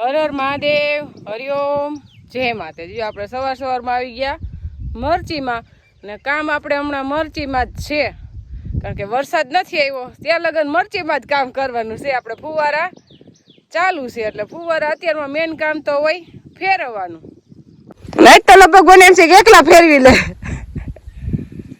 હર હર મહાદેવ હરિઓમ જય માતાજી. આપણે સવાર સવારમાં આવી ગયા મરચીમાં અને કામ આપણે હમણાં મરચીમાં જ છે. કારણ કે વરસાદ નથી આવ્યો. ત્યાં લગન મરચીમાં જ કામ કરવાનું છે. આપણે ફુવારા ચાલુ છે. એટલે ફુવારા અત્યારમાં મેન કામ તો હોય ફેરવવાનું. લાઈટ તો લગભગ બને એમ છે કે એકલા ફેરવી લે.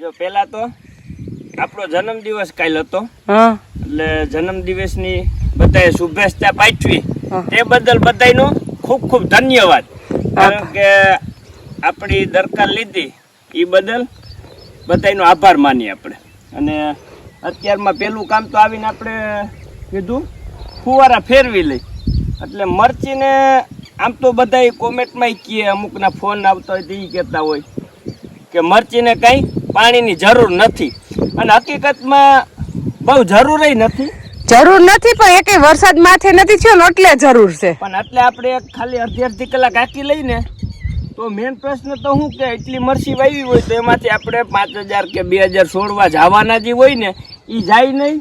જો પેલા તો આપણો જન્મદિવસ કાલ હતો. હા. એટલે જન્મદિવસની બધાએ શુભેચ્છા પાઠવી. તે બદલ બધાનો ખૂબ ખૂબ ધન્યવાદ. કારણ કે આપણી દરકાર લીધી એ બદલ બધાયનો આભાર માનીએ આપણે. અને અત્યારમાં પહેલું કામ તો આવીને આપણે કીધું ફુવારા ફેરવી લઈ. એટલે મરચીને આમ તો બધાય કોમેન્ટમાં કહે અમુકના ફોન આવતા હોય તો એ કહેતા હોય કે મરચીને કંઈ પાણીની જરૂર નથી. અને હકીકતમાં બહુ જરૂરી નથી. જરૂર નથી, પણ એકે વરસાદ માથે નથી થયો ને એટલે જરૂર છે. પણ એટલે આપણે ખાલી અડધી અડધી કલાક આખી લઈને, તો મેન પ્રશ્ન તો શું કે, એટલી મરસી વાવી હોય તો એમાંથી આપણે પાંચ હજાર કે બે હજાર છોડવા જવાના જે હોય ને એ જાય નહીં.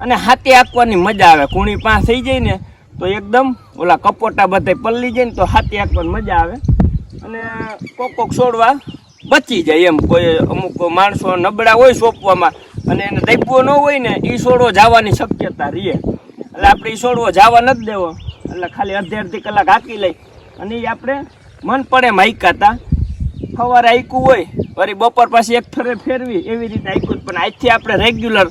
અને હાથે આંકવાની મજા આવે. કુણી પાંચ થઈ જાય ને, તો એકદમ ઓલા કપોટા બધા પલ્લી જાય ને, તો હાથે આંકવાની મજા આવે. અને કોક કોક છોડવા બચી જાય એમ. કોઈ અમુક માણસો નબળા હોય સોંપવામાં અને એને દૈપવો ન હોય ને એ છોડવો જવાની શક્યતા રહે. એટલે આપણે એ છોડવો જવા નથી દેવો. એટલે ખાલી અડધી અડધી કલાક હાકી લઈ. અને એ આપણે મન પડે એમ હાઈકાતા સવારે આઈકું હોય, વળી બપોર પછી એક ફરે ફેરવી, એવી રીતે આઈકું પણ આજથી આપણે રેગ્યુલર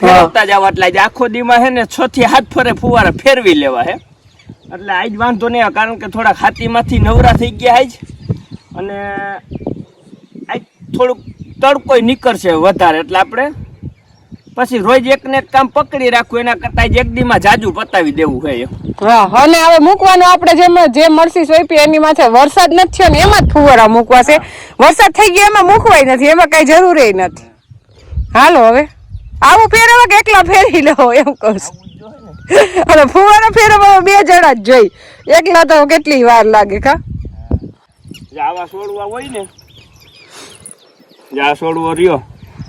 ફેરવતા જવા. એટલે આજે આખો દીમાં હે ને, છ થી હાથ ફરે ફુવારા ફેરવી લેવા હે. એટલે આજ વાંધો નહીં આવે, કારણ કે થોડાક હાથીમાંથી નવરા થઈ ગયા આજ. અને આજ થોડુંક તડકોય નીકળશે વધારે. એટલે આપણે પછી રોજ એક ને એક કામ પકડી રાખવું એના કરતા એક દીમાં જાજુ પતાવી દેવું હોય હા અને હવે મૂકવાનું આપણે જેમ જે મરસી સોંપી એની માથે વરસાદ નથી થયો ને એમાં જ ફુવારા મૂકવા છે. વરસાદ થઈ ગયો એમાં મૂકવાય નથી એમાં કઈ જરૂર નથી. હાલો હવે. આવું ફેરવો કે એકલા ફેરી લો એમ કહું છું. અને ફુવારા ફેરવવા બે જણા જ જોઈ. એકલા તો કેટલી વાર લાગે કા જે આવા છોડવા હોય ને જે છોડવો રહ્યો.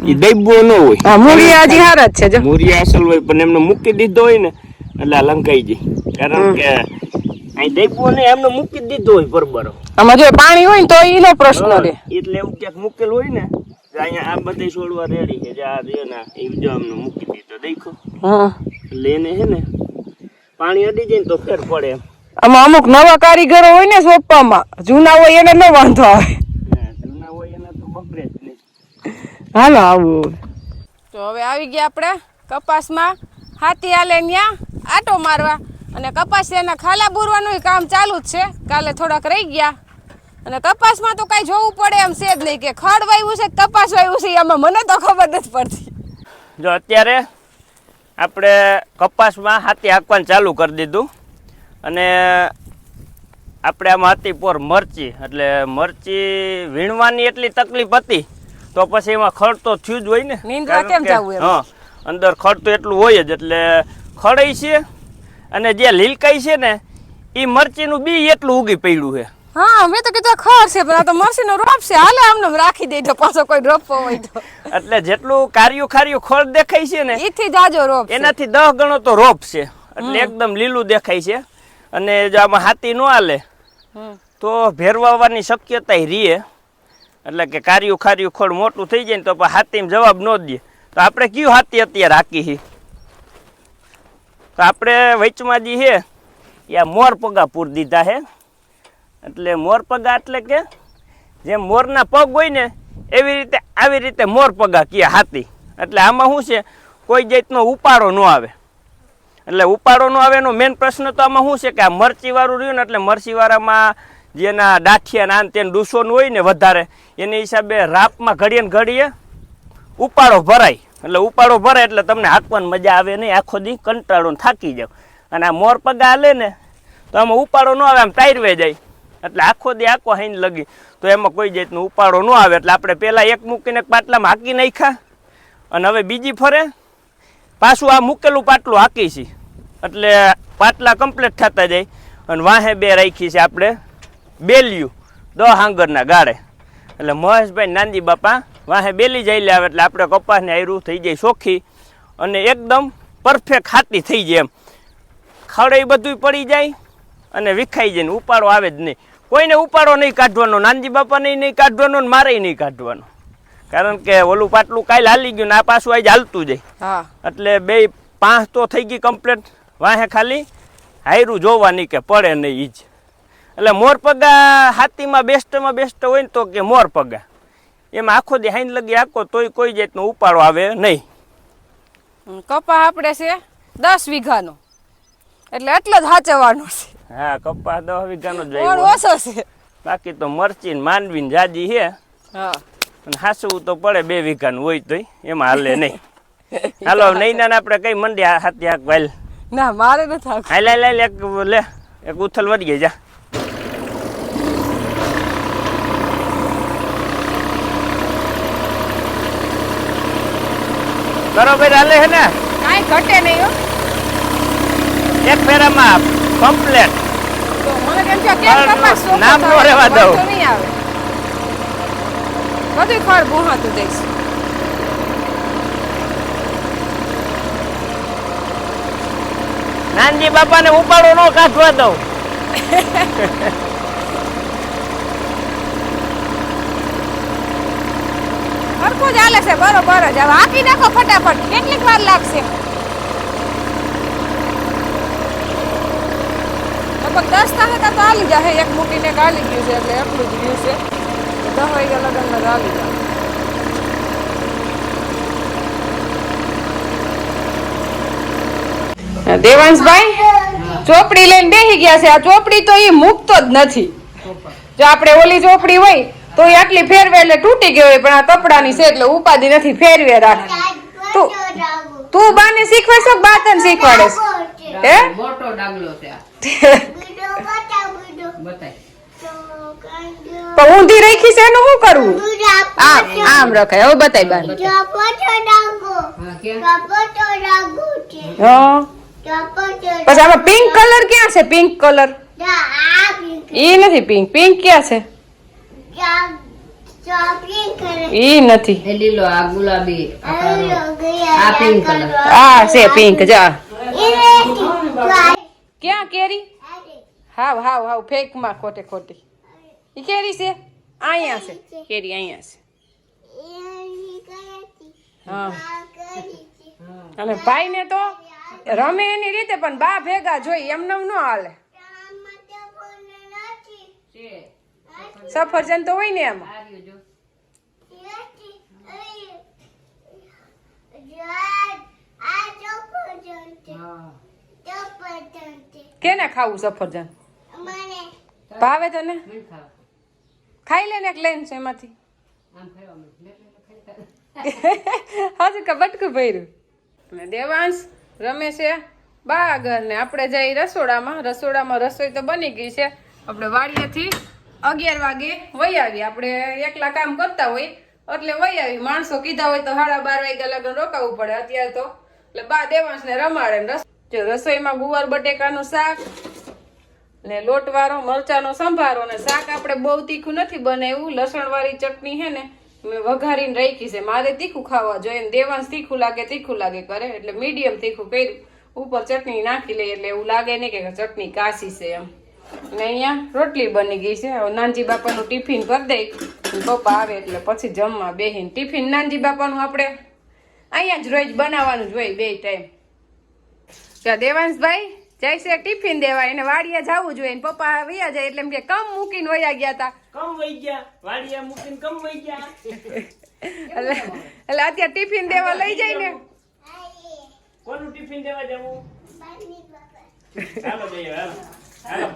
એ દૈબો ન હોય. હા મૂળિયા હજી હારા જ છે જો. મૂરિયા અસલ હોય પણ એમને મૂકી દીધો હોય ને એટલે આ લંકાઈ જાય કારણ કે અહીં દૈબો ને એમને મૂકી દીધો હોય બરોબર. આમાં જો પાણી હોય ને તો એનો પ્રશ્ન એટલે એવું ક્યાંક મૂકેલ હોય ને અહીંયા આ બધા છોડવા રેડી છે. જે આ રે ને એ જો અમને મૂકી દીધો દેખો. હા. એટલે એને હે ને પાણી અડી જાય ને તો ફેર પડે એમ. આમાં અમુક નવા કારીગરો હોય ને સોંપવામાં જૂના હોય એને ન વાંધો આવે હા, જૂના હોય એના તો બગડે જ નહીં હાલો આવું. તો હવે આવી ગયા આપણે કપાસમાં. હાથી હાલે ન્યા આટો મારવા. અને કપાસ એના ખાલા બુરવાનું કામ ચાલુ જ છે. કાલે થોડાક રહી ગયા. અને કપાસમાં તો કાંઈ જોવું પડે એમ છે જ નહીં કે ખડ વાવ્યું છે કે કપાસ વાવ્યું છે એમાં મને તો ખબર નથી પડતી. જો અત્યારે આપણે કપાસમાં હાથી હાંકવાનું ચાલુ કરી દીધું. અને આપણે આમાં હતી પોર મરચી. એટલે મરચી વીણવાની એટલી તકલીફ હતી તો પછી એમાં ખડ તો થયું જ હોય ને. નીંદવા કેમ જવું હા અંદર ખડ તો એટલું હોય જ એટલે ખડઈ છે અને જે લીલકાઈ છે ને એ મરચીનું બી એટલું ઉગી પડ્યું છે. હા મેં તો કીધું ખર છે પણ આ તો મરસીનો રોપ છે. હાલે આમને રાખી દેજો પાછો કોઈ રોપો હોય તો. એટલે જેટલું કાર્યું ખાર્યું ખડ દેખાય છે ને એથી જાજો રોપ એનાથી દસ ગણો તો રોપ છે. એટલે એકદમ લીલું દેખાય છે. અને જો આમાં હાથી ન હાલે તો ભેરવાવાની શક્યતા રીએ. એટલે કે કાર્યું ખાર્યું ખોડ મોટું થઈ જાય ને તો પણ હાથીમાં જવાબ ન દે. તો આપણે કયું હાથી અત્યારે હાકી હી તો આપણે વચમાં જે છે એ આ મોર પૂર દીધા છે. એટલે મોરપગા એટલે કે જેમ મોરના પગ હોય ને, એવી રીતે, આવી રીતે મોરપગા કહે હાથી. એટલે આમાં શું છે, કોઈ જાતનો ઉપાડો ન આવે. એટલે ઉપાડો ન આવે એનો મેઇન પ્રશ્ન તો આમાં શું છે કે આ મરચીવાળું રહ્યું ને, એટલે મરચીવાળામાં જેના ડાઠિયા નાન તેન ડૂસોનું હોય ને વધારે, એની હિસાબે રાપમાં ઘડીએ ને ઘડીએ ઉપાડો ભરાય. એટલે ઉપાડો ભરાય એટલે તમને હાંકવાની મજા આવે નહીં, આખો દી કંટાળો થાકી જાવ. અને આ મોર પગા હાલે ને, તો આમાં ઉપાડો ન આવે, આમ તારવે જાય. એટલે આખો દી આખો હાઈને લગી. તો એમાં કોઈ જાતનો ઉપાડો ન આવે. એટલે આપણે પહેલાં એક મૂકીને પાટલામાં હાંકી નાખ્યા. અને હવે બીજી ફરે, પાછું આ મૂકેલું પાટલું હાંકી છે. એટલે પાટલા કમ્પ્લીટ થતા જાય. અને વાહે બે રાખી છે આપણે. બેલ્યું દહ હાંગરના ગાળે. એટલે મહેશભાઈ નાનજી બાપા વાહે બેલી જાય લે આવે એટલે આપણે કપાસને આયરું થઈ જાય ચોખ્ખી અને એકદમ પરફેક્ટ ખાતી થઈ જાય એમ. ખડે બધું પડી જાય અને વિખાઈ જાય ને ઉપાડો આવે જ નહીં. કોઈને ઉપાડો નહીં કાઢવાનો નાનજી બાપાને નહીં કાઢવાનો ને મારે નહીં કાઢવાનો. કારણ કે ઓલું પાટલું કાલે હાલી ગયું ને આ પાછું આજે હાલતું જાય. હા. એટલે બે પાંચ તો થઈ ગઈ કમ્પ્લેટ વાહે ખાલી હાયરું જોવાની કે પડે નહીં ઈ જ. એટલે મોરપગા હાથીમાં બેસ્ટમાં બેસ્ટ હોય ને તો કે મોરપગા એમાં આખો દે હાઈન લગી આખો તોય કોઈ જાતનો ઉપાડો આવે નહીં. કપા આપણે છે દસ વીઘાનો. એટલે એટલો જ સાચવવાનો છે. હા કપા દસ વીઘાનો જ ઓછો છે. બાકી તો મરચી ને માંડવી ને જાજી છે. હા. અને હાસવું તો પડે બે વીઘાનું હોય તોય એમાં હાલે નહીં. હાલો નહીં ના આપણે કઈ મંડી હાથી હાક વાલ. ના મારે નથી હાલ હાલ એક લે એક ઉથલ વળી ગઈ જા. બરોબર હાલે હે ને? કાંઈ ઘટે નહીં હો. એક ફેરામાં કમ્પ્લેટ નામ નો? રહેવા દઉં. બધું ખડ ભૂહાતું દઈશ. નાનજી બાપાને ઉપાડો નો કાઢવા દઉં. જ હાલે છે, બરોબર જ. હવે હાકી નાખો ફટાફટ. કેટલીક વાર લાગશે. લગભગ દસ થાય તો હાલી જાય એક મૂકીને એક ગયું છે, એટલે એટલું જ ગયું છે. દસ વાગ્યા જ હાલી જાય દેવાંશભાઈ, ચોપડી લઈને બેસી ગયા છે. આ ચોપડી તો એ મૂકતો જ નથી. જો આપણે ઓલી ચોપડી હોય તો એ આટલી ફેરવે એટલે તૂટી ગયો હોય પણ આ કપડાની છે એટલે ઉપાધિ નથી ફેરવે રાખે તું તું બાને શીખવે છો કે બા તને શીખવાડે છે? હે? મોટો ડાગલો છે આ. ઊંધી રાખી છે એનું શું કરવું? આમ આમ રખાય. હવે બતાય બાને. હા પછી આમાં પિંક કલર ક્યાં છે? પિંક કલર ઈ નથી પિંક પિંક ક્યાં છે? ઈ નથી. એ લીલો આ ગુલાબી આ છે પિંક જા. ક્યાં કેરી? હાવ હાવ હાવ ફેકમાં ખોટે ખોટી. ઈ કેરી છે? અહીંયા છે. કેરી અહીંયા છે. હા. અને ભાઈ ને તો રમે એની રીતે પણ બા ભેગા જોઈ એમને ન હાલે છે. સફરજન તો હોય ને એમાં. કેને ખાવું સફરજન? ભાવે તને? ખાઈ લે ને લઈને છે એમાંથી. હજુ કે બટકું ભર્યું. ને દેવાંશ રમે છે બા આગળ ને આપણે જઈ રસોડામાં. રસોડામાં રસોઈ તો બની ગઈ છે. આપણે વાડીએથી અગિયાર વાગે વહી આવી. આપણે એકલા કામ કરતા હોય, એટલે વહી આવી. માણસો કીધા હોય તો સાડા બાર વાગ્યા લગ્ન રોકાવું પડે. અત્યારે તો એટલે બા દેવાંશને રમાડે ને જો રસોઈમાં ગુવાર, બટેકાનું શાક ને લોટવાળો, મરચાનો સંભારો ને શાક આપણે બહુ તીખું નથી બનાવ્યું લસણવાળી ચટણી છે ને મેં વઘારીને રાખી છે. મારે તીખું ખાવા જોઈએ ને દેવાંશ તીખું લાગે તીખું લાગે કરે. એટલે મીડિયમ તીખું કર્યું. ઉપર ચટણી નાખી લઈએ એટલે એવું લાગે નહીં કે ચટણી કાશી છે એમ. ને અહીંયા રોટલી બની ગઈ છે. હવે નાનજી બાપાનું ટિફિન કરી દઈ પપ્પા આવે એટલે પછી જમવા બેહીને ટિફિન. નાનજી બાપાનું આપણે અહીંયા જ રોજ બનાવવાનું જ હોય બે ટાઈમ. ત્યાં દેવાંશભાઈ જાય છે ટિફિન દેવા એને વાડિયા જવું જોઈએ ને પપ્પા વૈયા જાય એટલે એમ કે કમ મૂકીને વયા ગયા હતા કમ વહી ગયા. વાડિયા મૂકીને કમ વહી ગયા. એટલે એટલે અત્યારે ટિફિન દેવા લઈ જાય ને. કોનું ટિફિન દેવા જવું? ચાલો જઈએ હાલો. હાલો.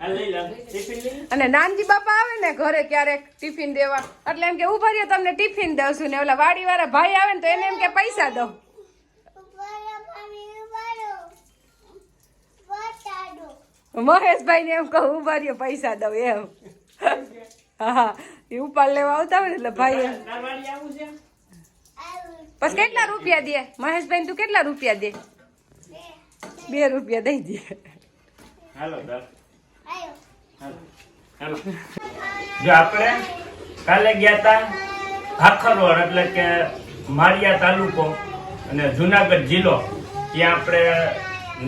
અને નાનજી બાપા આવે ને ઘરે ક્યારેક ટિફિન દેવા. એટલે એમ કે ઊભા રહ્યો તમને ટિફિન દઉં છું ને ઓલા વાડી વાળા ભાઈ આવે ને તો એને એમ કે પૈસા દઉં મહેશભાઈ ને એમ કહું ઊભા રહ્યો પૈસા દઉં એમ. હા એ ઉપાડ લેવા આવતા હોય ને એટલે ભાઈ એમ. બસ કેટલા રૂપિયા દે? મહેશભાઈ તું કેટલા રૂપિયા દે? બે રૂપિયા દઈ દે. હાલો જો આપણે કાલે ગયા તા ભાખરવડ એટલે કે માળિયા તાલુકો અને જુનાગઢ જિલ્લો, ત્યાં આપણે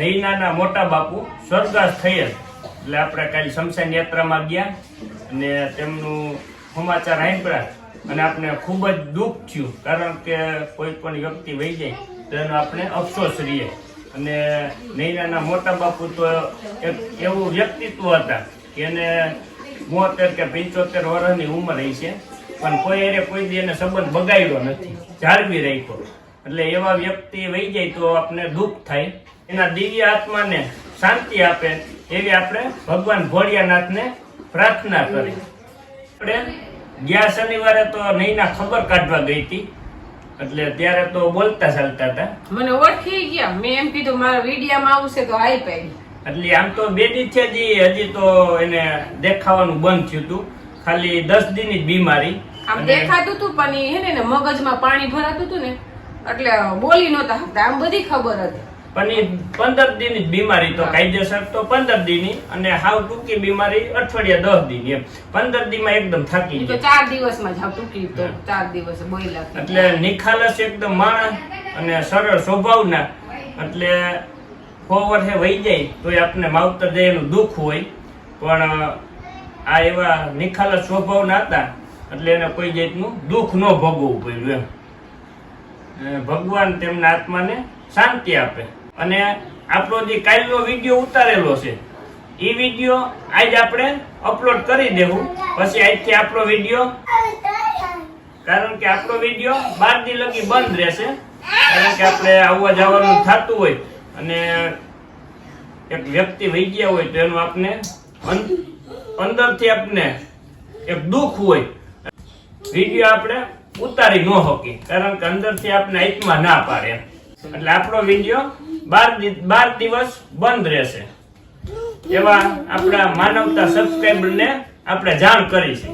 નૈનાના મોટા બાપુ સ્વર્ગસ્થ થયેલ. એટલે આપણે કાલે શમશાન યાત્રામાં ગયા અને તેમનું સમાચાર સાંભળ્યા અને આપણે ખૂબ જ દુઃખ થયું, કારણ કે કોઈ પણ વ્યક્તિ વહી જાય તો એનો આપણે અફસોસ રહીએ. અને નૈનાના મોટા બાપુ તો એક એવું વ્યક્તિત્વ હતા એને મોતેર કે પંચોતેર વર્ષની ઉંમર રહી છે. પણ કોઈ એને કોઈ દી એને સંબંધ બગાડ્યો નથી. જાળવી રાખ્યો. એટલે એવા વ્યક્તિ વહી જાય તો આપણે દુઃખ થાય. એના દિવ્ય આત્માને શાંતિ આપે એવી આપણે ભગવાન ભોળિયાનાથને પ્રાર્થના કરી. આપણે ગયા શનિવારે તો નહીંના ખબર કાઢવા ગઈ હતી. એટલે ત્યારે તો બોલતા ચાલતા હતા. મને ઓળખી ગયા. મેં એમ કીધું, મારા વિડીયામાં આવશે તો આઈ પાડી. એટલે આમ તો બે દી છે જી હજી તો એને દેખાવાનું બંધ થયું હતું ખાલી દસ દિનની જ બીમારી. આમ દેખાતું હતું પણ હે ને મગજમાં પાણી ભરાતું હતું ને એટલે બોલી નહોતા હતા આમ બધી ખબર હતી. પણ એ પંદર દિન જ બીમારી તો કાયદેસર તો પંદર દિનની અને હાવ ટૂંકી બીમારી અઠવાડિયા દસ દિન એમ. પંદર દિનમાં એકદમ થાકી તો ચાર દિવસમાં જ હાવ ટૂંકી તો ચાર દિવસ બોયલા એટલે નિખાલસ એકદમ માણસ અને સરળ સ્વભાવના. એટલે સો વર્ષે વહી જાય તો આપને માવતર એનું દુઃખ હોય. પણ આ એવા નિખાલસ સ્વભાવના હતા એટલે એને કોઈ જાતનું દુઃખ ન ભોગવવું પડ્યું એમ. ભગવાન તેમના આત્માને શાંતિ આપે. અને આપણો જે કાલનો વીડિયો ઉતારેલો છે, એ વીડિયો આજ આપણે અપલોડ કરી દેવું. પછી આજથી આપણો વીડિયો કારણ કે આપણો વીડિયો બાર દી લગી બંધ રહેશે. કારણ કે આપણે આવવા જવાનું થતું હોય. અને એક વ્યક્તિ વહી ગયા હોય તો એનું આપને અંદરથી આપને એક દુઃખ હોય. વીડિયો આપણે ઉતારી ન શકી કારણ કે અંદરથી આપણે આત્મા ના પાડે એટલે આપણો વીડિયો બાર બાર દિવસ બંધ રહેશે. એવા આપણા માનવતા સબસ્ક્રાઈબરને આપણે જાણ કરી છે.